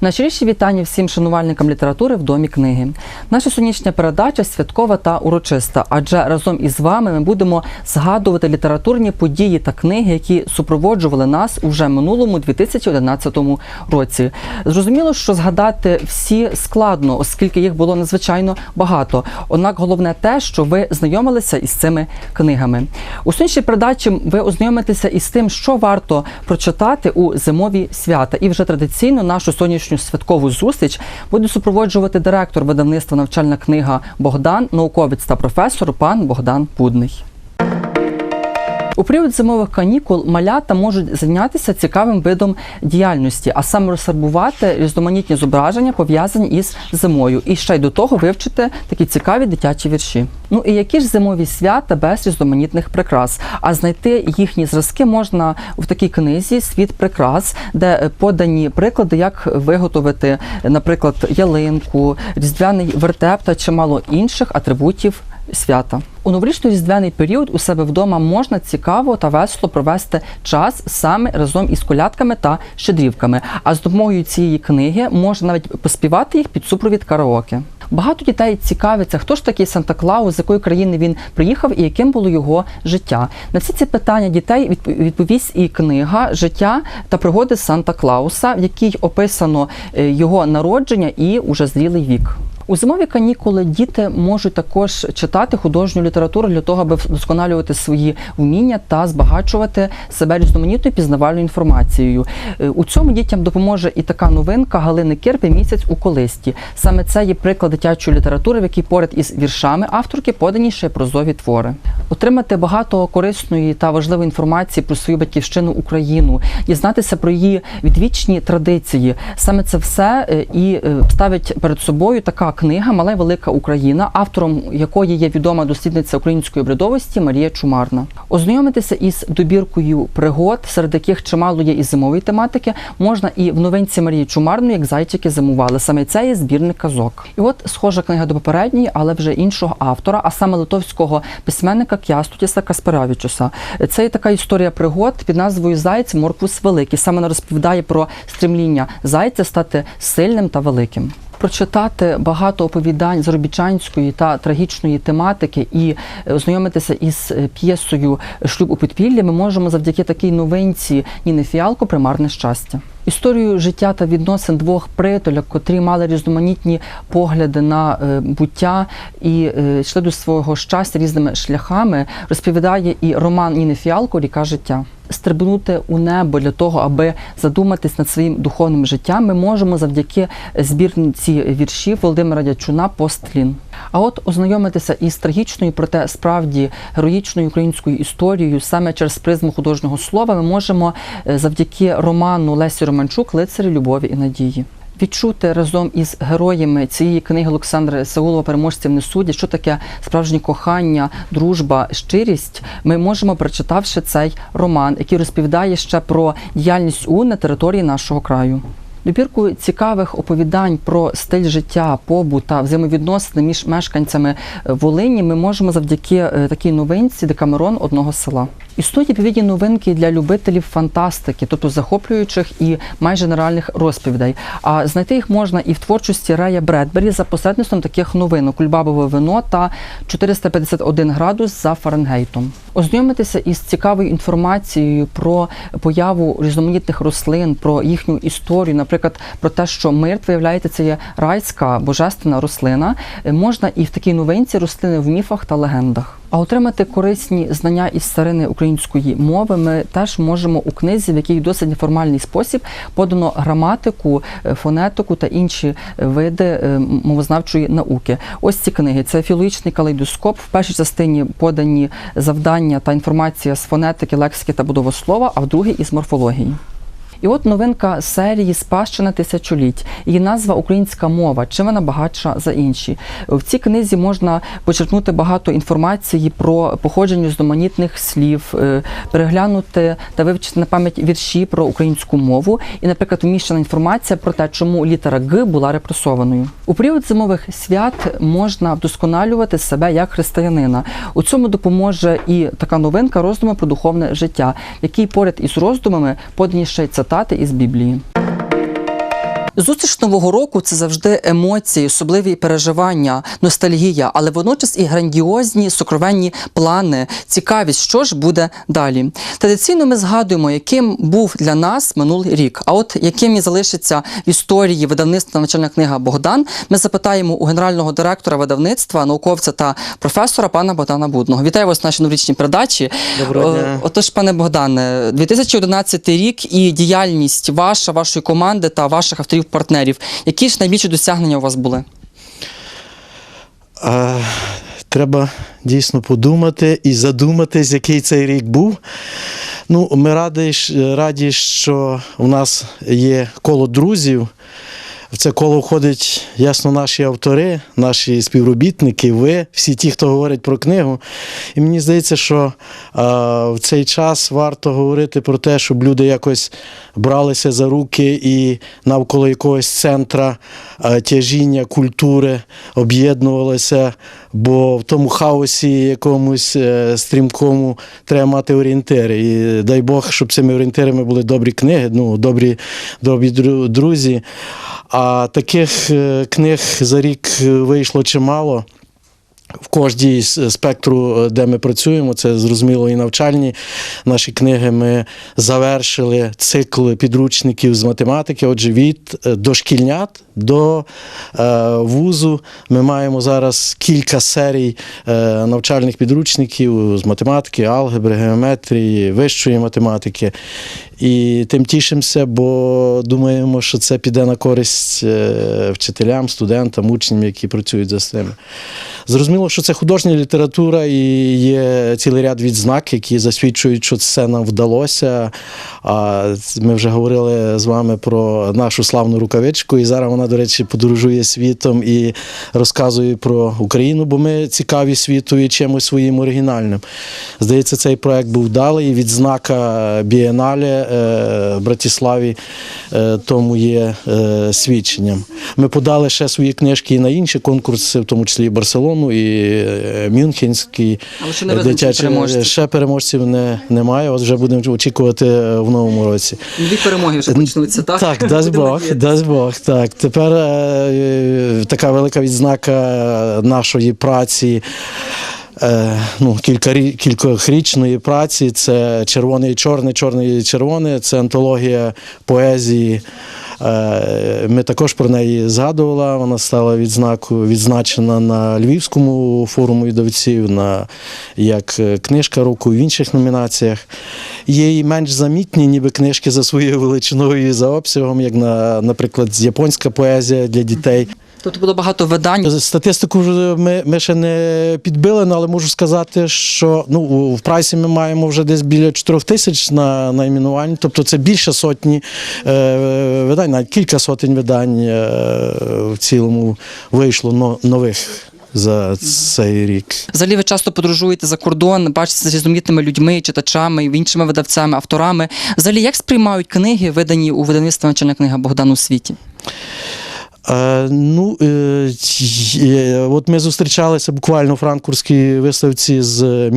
Найщиріші вітання всім шанувальникам літератури в домі книги. Наша сьогоднішня передача святкова та урочиста, адже разом із вами ми будемо згадувати літературні події та книги, які супроводжували нас уже минулому 2011 році. Зрозуміло, що згадати всі складно, оскільки їх було надзвичайно багато. Однак головне те, що ви знайомилися із цими книгами. У сьогоднішній передачі ви ознайомитеся із тим, що варто прочитати у зимові свята. І вже традиційно нашу сьогоднішню святкову зустріч буде супроводжувати директор видавництва навчальна книга Богдан, науковець та професор пан Богдан Пудний. У період зимових канікул малята можуть зайнятися цікавим видом діяльності, а саме розфарбувати різноманітні зображення, пов'язані із зимою, і ще й до того вивчити такі цікаві дитячі вірші. Ну і які ж зимові свята без різноманітних прикрас? А знайти їхні зразки можна в такій книзі Світ прикрас, де подані приклади, як виготовити, наприклад, ялинку, різдвяний вертеп та чимало інших атрибутів свята. У новорічно-різдвяний період у себе вдома можна цікаво та весело провести час саме разом із колядками та щедрівками. А з допомогою цієї книги можна навіть поспівати їх під супровід караоке. Багато дітей цікавиться, хто ж такий Санта Клаус, з якої країни він приїхав і яким було його життя. На всі ці питання дітей відповість і книга Життя та пригоди Санта Клауса, в якій описано е, його народження і уже зрілий вік. У зимові канікули діти можуть також читати художню літературу для того, аби вдосконалювати свої вміння та збагачувати себе різноманітною пізнавальною інформацією. Е, У цьому дітям допоможе і така новинка Галини Кирпи Місяць у колисті. Саме це є приклад дитячої літератури, в якій поряд із віршами авторки подані ще прозові твори. Отримати багато корисної та важливої інформації про свою батьківщину Україну, дізнатися про її відвічні традиції. Саме це все е, і е, ставить перед собою така книга Мала велика Україна, автором якої є відома дослідниця української обрядовості Марія Чумарна. Ознайомитися із добіркою пригод, серед яких чимало є і зимової тематики, можна і в новинці Марії Чумарної, як зайчики зимували. Саме це є збірник казок. І от схожа книга до попередньої, але вже іншого автора, а саме литовського письменника Кястутіса Касперавічуса. Це є така історія пригод під назвою Зайць Морквус Великий. Саме вона розповідає про стремління зайця стати сильним та великим. Прочитати багато оповідань заробітчанської та трагічної тематики і е, ознайомитися із е, п'єсою Шлюб у підпіллі ми можемо завдяки такій новинці Ніни Фіалко Примарне щастя. Історію життя та відносин двох приятелів, котрі мали різноманітні погляди на е, буття і е, йшли до свого щастя різними шляхами, розповідає і роман Ніни Фіалко Ріка життя. Стрибнути у небо для того, аби задуматись над своїм духовним життям, ми можемо завдяки збірниці віршів Володимира Дячуна Постлін. А от ознайомитися із трагічною, проте справді героїчною українською історією саме через призму художнього слова ми можемо е, завдяки роману Лесі Романчук Лицарі любові і надії. Відчути разом із героями цієї книги Олександра Саулова переможців не судять, що таке справжнє кохання, дружба, щирість. Ми можемо, прочитавши цей роман, який розповідає ще про діяльність УН на території нашого краю. Добірку цікавих оповідань про стиль життя, побут та взаємовідносини між мешканцями е, Волині ми можемо завдяки е, такій новинці Декамерон одного села. Існують відповідні новинки для любителів фантастики, тобто захоплюючих і майже нереальних розповідей. А знайти їх можна і в творчості Рея Бредбері за посередництвом таких новинок Кульбабове вино та 451 градус за Фаренгейтом. Ознайомитися із цікавою інформацією про появу різноманітних рослин, про їхню історію, наприклад, про те, що мирт, виявляється, це є райська божественна рослина, е, можна і в такій новинці рослини в міфах та легендах. А отримати корисні знання із старини української мови ми теж можемо у книзі, в якій досить неформальний спосіб подано граматику, е, фонетику та інші е, види мовознавчої науки. Ось ці книги. Це філологічний калейдоскоп. В першій частині подані завдання та інформація з фонетики, лексики та будовослова, а в другій із морфології. І от новинка серії Спадщина тисячоліть. Її назва Українська мова. Чим вона багатша за інші? В цій книзі можна почерпнути багато інформації про походження різноманітних слів, е, переглянути та вивчити на пам'ять вірші про українську мову. І, наприклад, вміщена інформація про те, чому літера Г була репресованою. У період зимових свят можна вдосконалювати себе як християнина. У цьому допоможе і така новинка роздуми про духовне життя, в якій поряд із роздумами подані ще й цитати із Біблії. Зустріч нового року це завжди емоції, особливі переживання, ностальгія, але водночас і грандіозні сокровенні плани, цікавість, що ж буде далі. Традиційно ми згадуємо, яким був для нас минулий рік. А от яким і залишиться в історії видавництва навчальна книга Богдан, ми запитаємо у генерального директора видавництва, науковця та професора пана Богдана Будного. Вітаю вас в нашій новорічній передачі. Доброго дня. Е, Отож, пане Богдане, 2011 рік і діяльність ваша, вашої команди та ваших авторів-партнерів. Які ж найбільші досягнення у вас були? А, треба дійсно подумати і задуматись, який цей рік був. Ну, ми раді, раді, що у нас є коло друзів. В це коло входять ясно наші автори, наші співробітники, ви, всі ті, хто говорить про книгу. І мені здається, що а, в цей час варто говорити про те, щоб люди якось бралися за руки і навколо якогось центра а, тяжіння культури об'єднувалися, бо в тому хаосі якомусь е, стрімкому треба мати орієнтири. І дай Бог, щоб цими орієнтирами були добрі книги, ну, добрі, добрі друзі. А таких е, книг за рік е, вийшло чимало. В кожній з спектру, е, де ми працюємо, це зрозуміло і навчальні наші книги. Ми завершили цикл підручників з математики. Отже, від е, дошкільнят до е, вузу ми маємо зараз кілька серій е, навчальних підручників з математики, алгебри, геометрії, вищої математики. І тим тішимося, бо думаємо, що це піде на користь е, вчителям, студентам, учням, які працюють за цим. Зрозуміло, що це художня література і є цілий ряд відзнак, які засвідчують, що це нам вдалося. Ми вже говорили з вами про нашу славну рукавичку, і зараз вона, до речі, подорожує світом і розказує про Україну, бо ми цікаві світу і чимось своїм оригінальним. Здається, цей проект був вдалий. Відзнака Бієнале е, в Братиславі е, тому є е, свідченням. Ми подали ще свої книжки і на інші конкурси, в тому числі і Барселону, і Мюнхенський. Дитячий. Ще переможців не, немає. От вже будемо очікувати в новому році. Нові перемоги вже почнуться, так? Так, дасть Бог, дасть Бог. Так, тепер е, е, така велика відзнака нашої праці. Е, ну, кількохрічної праці це червоне і чорне, чорне і червоне, це антологія поезії. Ми також про неї згадували. Вона стала відзнаку, відзначена на Львівському форуму видавців, на як книжка року в інших номінаціях. Є і менш замітні, ніби книжки за своєю величиною і за обсягом, як, на, наприклад, японська поезія для дітей. Тобто було багато видань. Статистику ми, ми ще не підбили, ну, але можу сказати, що ну, в прайсі ми маємо вже десь біля 4 тисяч на найменувань. Тобто це більше сотні е, видань, навіть кілька сотень видань е, в цілому вийшло но, нових за цей рік. Взагалі ви часто подорожуєте за кордон, бачите з різноманітними людьми, читачами, іншими видавцями, авторами. Взагалі, як сприймають книги, видані у видавництві навчальна книга Богдан у світі? Е, ну, е, е, от ми зустрічалися буквально у франкфуртській виставці з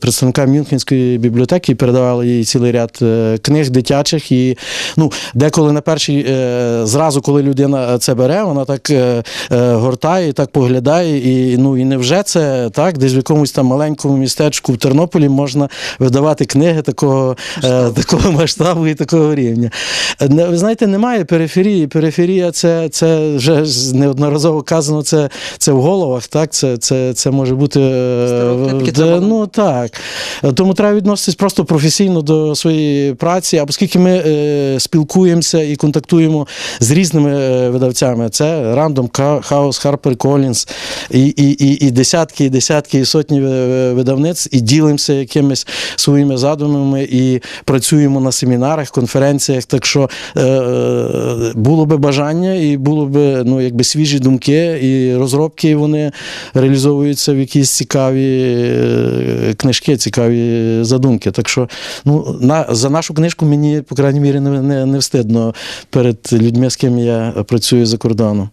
представниками Мюнхенської бібліотеки і передавали їй цілий ряд книг дитячих. І ну, деколи на першій, зразу, коли людина це бере, вона так гортає, так поглядає. І, ну, і невже це так, десь в якомусь там маленькому містечку в Тернополі можна видавати книги такого, е, такого масштабу і такого рівня. Не- Ви знаєте, немає периферії. Периферія це, це вже неодноразово казано, це, це в головах, так? Це, це, це може бути. е, де- ну так. Тому треба відноситись просто професійно до своєї праці. А оскільки ми е, спілкуємося і контактуємо з різними е, видавцями, це Random House, Harper Collins і, і, і, і десятки, і десятки, і сотні е, видавництв, і ділимося якимись своїми задумами, і працюємо на семінарах, конференціях. Так що е, е, було би бажання, і було би ну, якби свіжі думки, і розробки вони реалізовуються в якісь цікаві е, книжки, цікаві задумки. Так що ну, на, за нашу книжку мені, по крайній мірі, не, не, не встидно перед людьми, з ким я працюю за кордоном.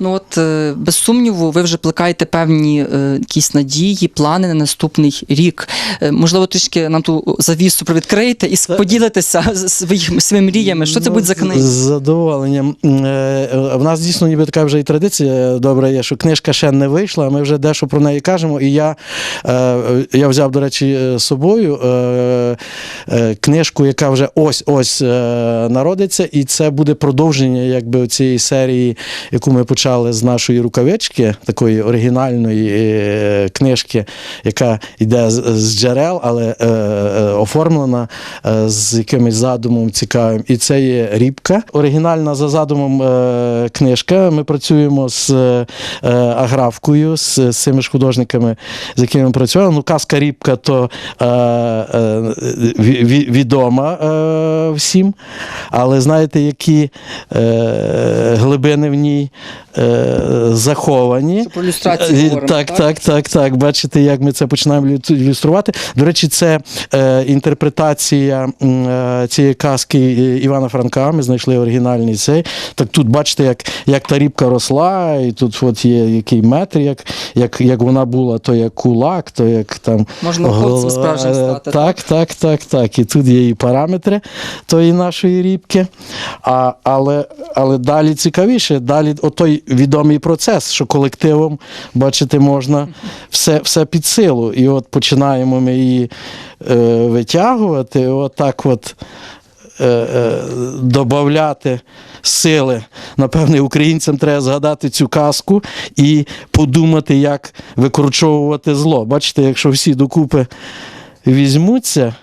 Ну от е, без сумніву, ви вже плекаєте певні е, якісь надії, плани на наступний рік. Е, Можливо, трішки нам ту завісу привідкриєте і поділитеся з- своїм своїми мріями. Що це Ну, будуть за книги? З задоволенням. В нас дійсно ніби така вже і традиція добра є, що книжка ще не вийшла, ми вже дещо про неї кажемо. І я, я взяв, до речі, з собою книжку, яка вже ось-ось е, народиться, і це буде продовження якби, цієї серії, яку ми почали з нашої рукавички, такої оригінальної е, книжки, яка йде з, джерел, але е, е, оформлена з якимось задумом цікавим. І це є рібка. Оригінальна за задумом книжка. Ми працюємо з аграфкою, з, цими ж художниками, з якими ми працюємо. Ну, казка рібка то ві- ві- відома всім, але знаєте, які глибини в ній заховані. Що про ілюстрації Е, говоримо, так, так? так, так, так. Бачите, як ми це починаємо ілюструвати. До речі, це е, інтерпретація е, цієї казки е, Івана Франка. Ми знайшли оригінальний цей. Так тут бачите, як, як та рібка росла, і тут от є який метр, як, як, як вона була, то як кулак, то як там. Можна голова. справжнім стати, Е, Так, так, так, так. І тут є і параметри тої нашої рібки. А, але, але далі цікавіше, далі отой відомий процес, що колективом, бачите, можна все, все під силу. І от починаємо ми її е, витягувати, отак от. Е, е, додати сили. Напевне, українцям треба згадати цю казку і подумати, як викорчовувати зло. Бачите, якщо всі докупи візьмуться,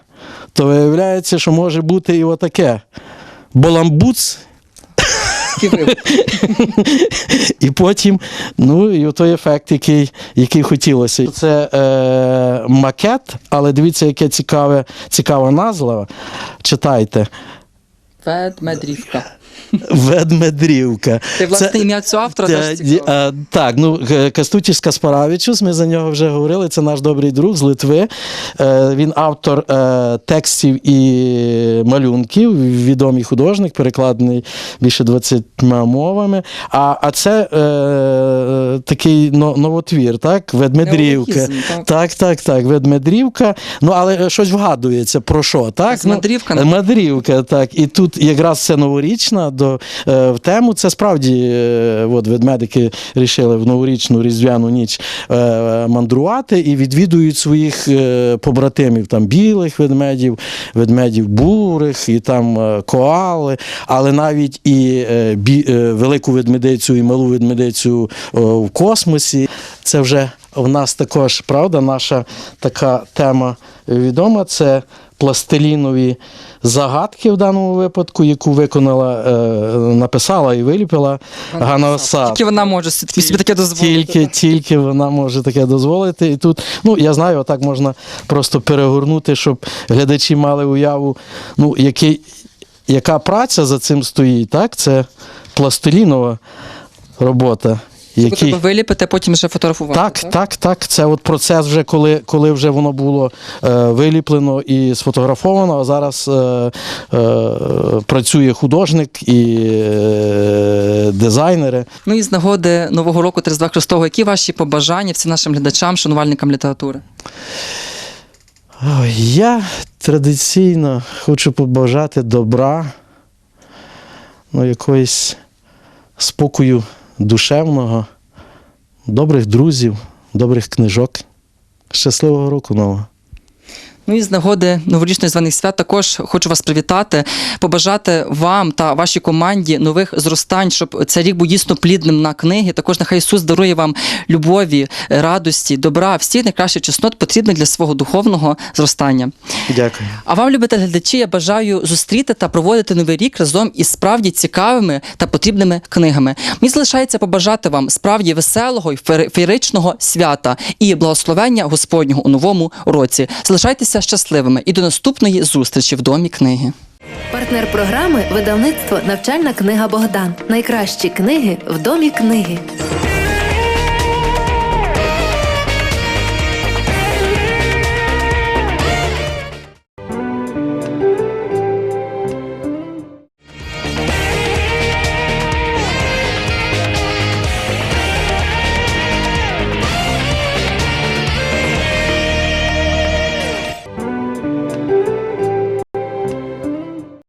то виявляється, що може бути і отаке. Боламбуц, і потім, ну, і той ефект, який, який хотілося. Це е, макет, але дивіться, яке цікаве, цікава назва. Читайте. Ведмедрівка. Ведмедрівка. Ти, власне, ім'я цього автора теж Е, цікаве. е, Так, ну Кастутіс Каспаравічус, ми за нього вже говорили. Це наш добрий друг з Литви. Е, Він автор е, текстів і малюнків, відомий художник, перекладений більше 20 мовами. А, а це е, такий но- новотвір, так? Ведмедрівка. Так. Так, так, так, ведмедрівка. Ну, але щось вгадується про що, так? Ну, мандрівка, так. І тут якраз це новорічна до, е, в тему. Це справді е, от, ведмедики рішили в новорічну різдвяну ніч е, мандрувати і відвідують своїх е, побратимів, там білих ведмедів, ведмедів бурих, і там е, коали, але навіть і е, бі, е, велику ведмедицю і малу ведмедицю е, в космосі. Це вже в нас також, правда, наша така тема відома. Це пластилінові загадки в даному випадку, яку виконала, е, написала і виліпила Ганна Осад. Тільки вона може собі собі таке дозволити. Тільки, тільки вона може таке дозволити. І тут, ну я знаю, отак можна просто перегорнути, щоб глядачі мали уяву, ну, який, яка праця за цим стоїть, так? Це пластилінова робота. Який... Треба виліпити, а потім вже фотографувати. Так, так, так. Це от процес вже коли, коли вже воно було е, виліплено і сфотографовано. А зараз е, е, працює художник і е, дизайнери. Ну і з нагоди Нового року Різдва Христового, які ваші побажання всім нашим глядачам, шанувальникам літератури? Я традиційно хочу побажати добра, ну, якоїсь спокою душевного, добрих друзів, добрих книжок. Щасливого року нового. Ну і з нагоди новорічної званих свят також хочу вас привітати, побажати вам та вашій команді нових зростань, щоб цей рік був дійсно плідним на книги. Також нехай Ісус дарує вам любові, радості, добра, всіх найкращих чеснот потрібних для свого духовного зростання. Дякую. А вам, любите глядачі, я бажаю зустріти та проводити новий рік разом із справді цікавими та потрібними книгами. Мені залишається побажати вам справді веселого і феєри- феєричного свята і благословення Господнього у новому році. Залишайтеся щасливими і до наступної зустрічі в домі книги. Партнер програми видавництво Навчальна книга Богдан. Найкращі книги в домі книги.